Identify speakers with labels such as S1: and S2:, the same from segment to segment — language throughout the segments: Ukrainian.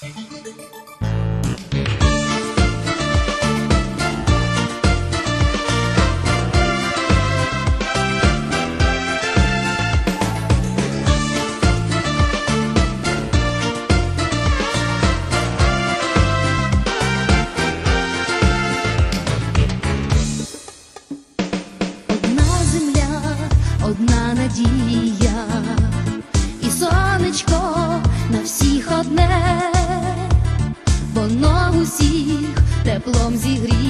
S1: Thank you. Теплом зігріє,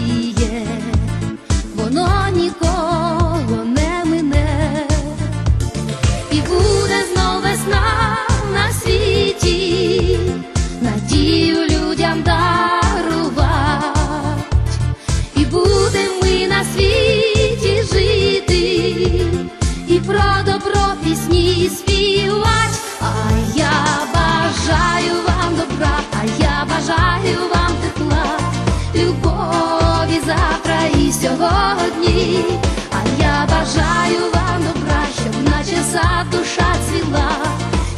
S1: сьогодні. А я бажаю вам добра, щоб наче душа цвіла,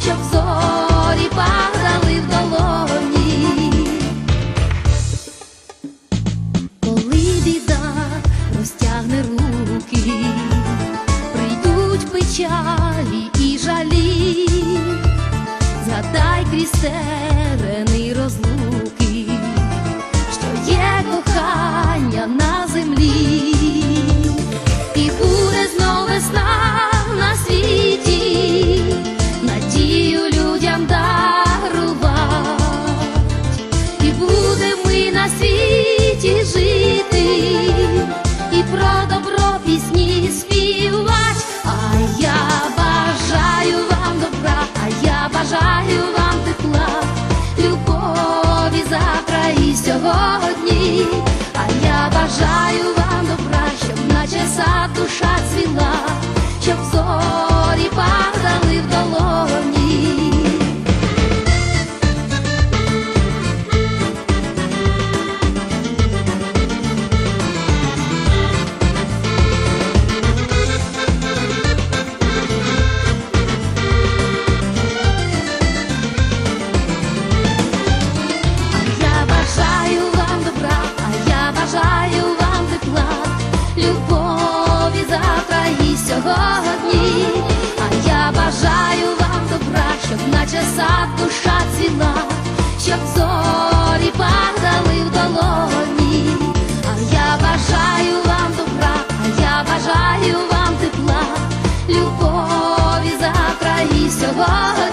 S1: щоб зорі падали в долоні. Коли біда розтягне руки, прийдуть печалі і жалі, згадай крізь на світі жити, і про сьогодні. А я бажаю вам добра, щоб наче сад душа цвіла, щоб зорі падали в долоні. А я бажаю вам добра, а я бажаю вам тепла, любові за краї сьогодні.